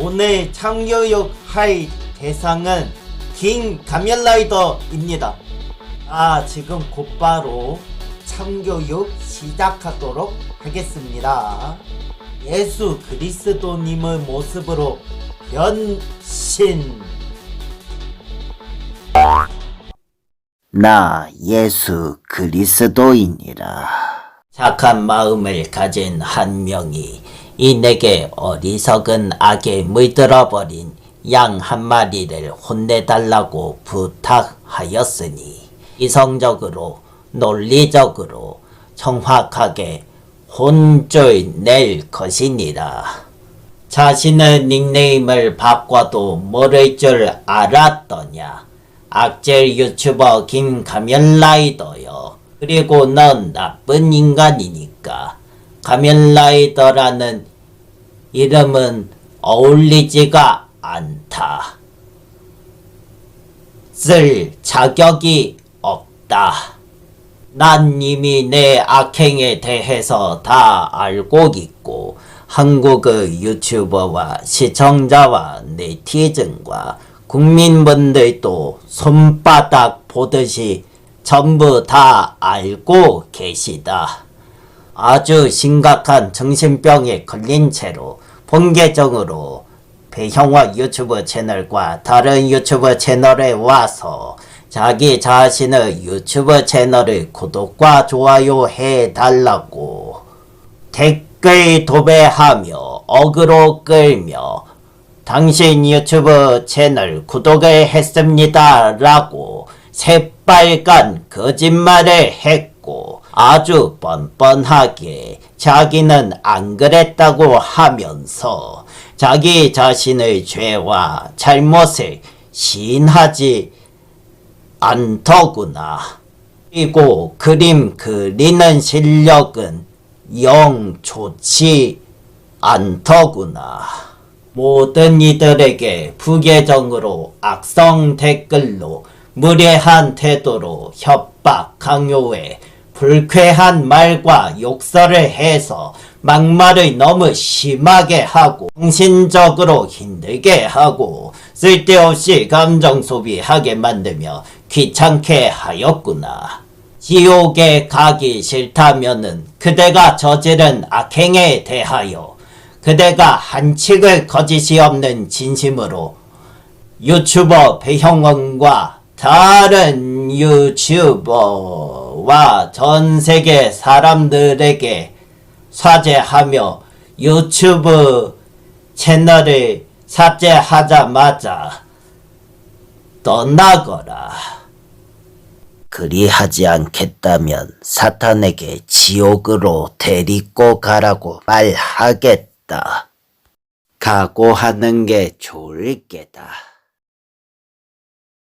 오늘 참교육 할 대상은 긴 가면라이더입니다. 아, 지금 곧바로 참교육 시작하도록 하겠습니다. 예수 그리스도님의 모습으로 변신. 나 예수 그리스도이니라. 착한 마음을 가진 한 명이 이 내게 어리석은 악에 물들어버린 양 한 마리를 혼내달라고 부탁하였으니 이성적으로 논리적으로 정확하게 혼쭐 낼 것이니라. 자신의 닉네임을 바꿔도 모를 줄 알았더냐. 악질 유튜버 김가면라이더여. 그리고 넌 나쁜 인간이니까 가면라이더라는 이름은 어울리지가 않다. 쓸 자격이 없다. 난 이미 내 악행에 대해서 다 알고 있고 한국의 유튜버와 시청자와 네티즌과 국민분들도 손바닥 보듯이 전부 다 알고 계시다. 아주 심각한 정신병에 걸린 채로 본계정으로 배형화 유튜브 채널과 다른 유튜브 채널에 와서 자기 자신의 유튜브 채널을 구독과 좋아요 해 달라고 댓글 도배하며 어그로 끌며 당신 유튜브 채널 구독을 했습니다 라고 새빨간 거짓말을 했고 아주 뻔뻔하게 자기는 안 그랬다고 하면서 자기 자신의 죄와 잘못을 시인하지 않더구나. 그리고 그림 그리는 실력은 영 좋지 않더구나. 모든 이들에게 부계정으로 악성 댓글로 무례한 태도로 협박, 강요해 불쾌한 말과 욕설을 해서 막말을 너무 심하게 하고 정신적으로 힘들게 하고 쓸데없이 감정 소비하게 만들며 귀찮게 하였구나. 지옥에 가기 싫다면은 그대가 저지른 악행에 대하여 그대가 한치의 거짓이 없는 진심으로 유튜버 배형원과 다른 유튜버와 전 세계 사람들에게 사죄하며 유튜브 채널을 삭제하자마자 떠나거라. 그리하지 않겠다면 사탄에게 지옥으로 데리고 가라고 말하겠다. 각오하는 게 좋을 게다.